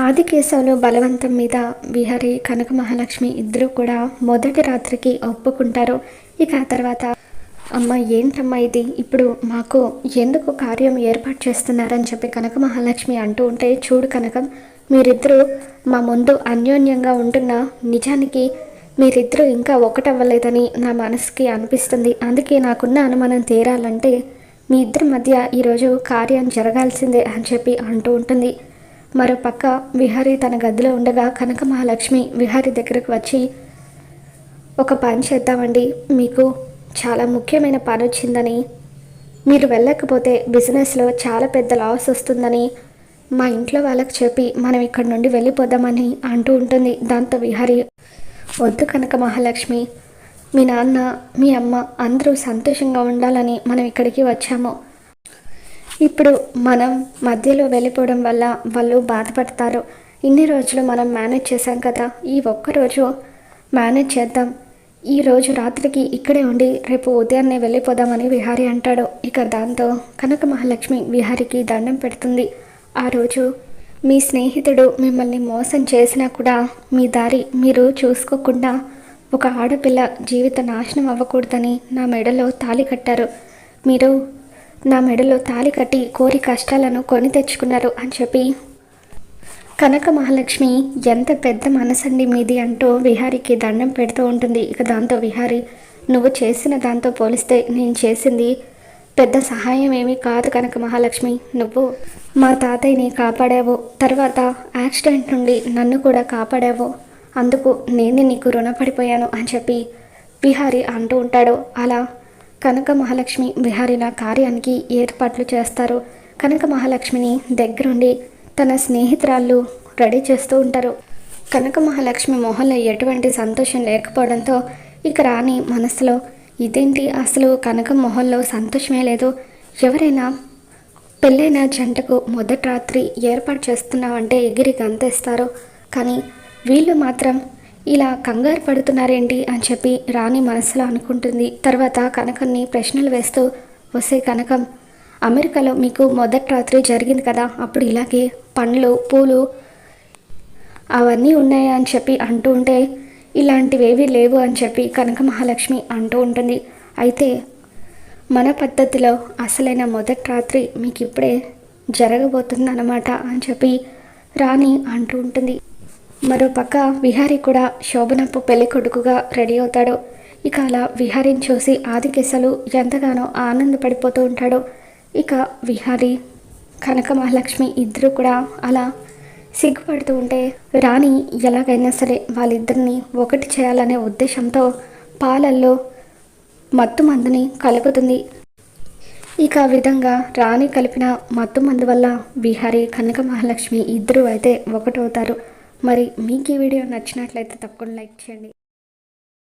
ఆదికేశవులు బలవంతం మీద విహరి కనక మహాలక్ష్మి ఇద్దరూ కూడా మొదటి రాత్రికి ఒప్పుకుంటారు. ఇక ఆ తర్వాత అమ్మ ఏంటమ్మా ఇది? ఇప్పుడు మాకు ఎందుకు కార్యం ఏర్పాటు చేస్తున్నారని చెప్పి కనక మహాలక్ష్మి అంటూ ఉంటే చూడు కనకం మీరిద్దరూ మా ముందు అన్యోన్యంగా ఉంటున్న నిజానికి మీరిద్దరూ ఇంకా ఒకటవ్వలేదని నా మనసుకి అనిపిస్తుంది. అందుకే నాకున్న అనుమానం తీరాలంటే మీ ఇద్దరి మధ్య ఈరోజు కార్యం జరగాల్సిందే అని చెప్పి అంటూ ఉంటుంది. మరో పక్క విహారీ తన గదిలో ఉండగా కనక మహాలక్ష్మి విహారీ దగ్గరకు వచ్చి ఒక పని చేద్దామండి. మీకు చాలా ముఖ్యమైన పని వచ్చిందని. మీరు వెళ్ళకపోతే బిజినెస్లో చాలా పెద్ద లాస్ వస్తుందని మా ఇంట్లో వాళ్ళకి చెప్పి మనం ఇక్కడ నుండి వెళ్ళిపోదామని అంటూ ఉంటుంది దాంతో విహారీ. వద్దు కనక మహాలక్ష్మి మీ నాన్న మీ అమ్మ అందరూ సంతోషంగా ఉండాలని మనం ఇక్కడికి వచ్చాము. ఇప్పుడు మనం మధ్యలో వెళ్ళిపోవడం వల్ల వాళ్ళు బాధపడతారు. ఇన్ని రోజులు మనం మేనేజ్ చేశాం కదా ఈ ఒక్కరోజు మేనేజ్ చేద్దాం. ఈ రోజు రాత్రికి ఇక్కడే ఉండి రేపు ఉదయాన్నే వెళ్ళిపోదామని విహారీ అంటాడు. ఇక దాంతో కనక మహాలక్ష్మి విహారికి దండం పెడుతుంది. ఆ రోజు మీ స్నేహితుడు మిమ్మల్ని మోసం చేసినా కూడా మీ దారి మీరు చూసుకోకుండా ఒక ఆడపిల్ల జీవిత నాశనం అవ్వకూడదని నా మెడలో తాళి కట్టారు. మీరు నా మెడలో తాళి కట్టి కోరి కష్టాలను కొని తెచ్చుకున్నారు అని చెప్పి. కనక మహాలక్ష్మి ఎంత పెద్ద మనసండి మీది అంటూ విహారికి దండం పెడుతూ ఉంటుంది. ఇక దాంతో విహారి నువ్వు చేసిన దాంతో పోలిస్తే నేను చేసింది పెద్ద సహాయం ఏమీ కాదు కనక మహాలక్ష్మి. నువ్వు మా తాతయ్యని కాపాడావు. తర్వాత యాక్సిడెంట్ నుండి నన్ను కూడా కాపాడావు. అందుకు నేనే నీకు రుణపడిపోయాను అని చెప్పి విహారి అంటూ ఉంటాడు. అలా కనక మహాలక్ష్మి విహారీల కార్యానికి ఏర్పాట్లు చేస్తారు. కనక మహాలక్ష్మిని దగ్గరుండి తన స్నేహితురాళ్ళు రెడీ చేస్తూ ఉంటారు. కనక మహాలక్ష్మి మొహంలో ఎటువంటి సంతోషం లేకపోవడంతో ఇక రాణి మనసులో ఇదేంటి అసలు కనక మొహంలో సంతోషమే లేదు? ఎవరైనా పెళ్ళైన జంటకు మొదటి రాత్రి ఏర్పాటు చేస్తున్నామంటే ఎగిరి గంతేస్తారు. కానీ వీళ్ళు మాత్రం ఇలా కంగారు పడుతున్నారేంటి అని చెప్పి రాణి మనసులో అనుకుంటుంది. తర్వాత కనకన్ని ప్రశ్నలు వేస్తూ వసే కనకం అమెరికాలో మీకు మొదటి రాత్రి జరిగింది కదా? అప్పుడు ఇలాగే పండ్లు పూలు అవన్నీ ఉన్నాయా? అని చెప్పి అంటూ ఉంటే ఇలాంటివేవీ లేవు అని చెప్పి కనక మహాలక్ష్మి అంటూ ఉంటుంది. అయితే మన పద్ధతిలో అసలైన మొదటి రాత్రి మీకు ఇప్పుడే జరగబోతుందన్నమాట అని చెప్పి రాణి అంటూ ఉంటుంది. మరోపక్క విహారీ కూడా శోభనప్పు పెళ్ళి కొడుకుగా రెడీ అవుతాడు. ఇక అలా విహారీని చూసి ఆదికేశలు ఎంతగానో ఆనందపడిపోతూ ఉంటాడు. ఇక విహారీ కనక మహాలక్ష్మి ఇద్దరు కూడా అలా సిగ్గుపడుతూ ఉంటే రాణి ఎలాగైనా సరే వాళ్ళిద్దరిని ఒకటి చేయాలనే ఉద్దేశంతో పాలల్లో మత్తు మందుని కలుపుతుంది. ఇక ఆ విధంగా రాణి కలిపిన మత్తు మందు వల్ల విహారీ కనక మహాలక్ష్మి ఇద్దరు అయితే ఒకటవుతారు. మరి మీకు ఈ వీడియో నచ్చినట్లయితే తప్పకుండా లైక్ చేయండి.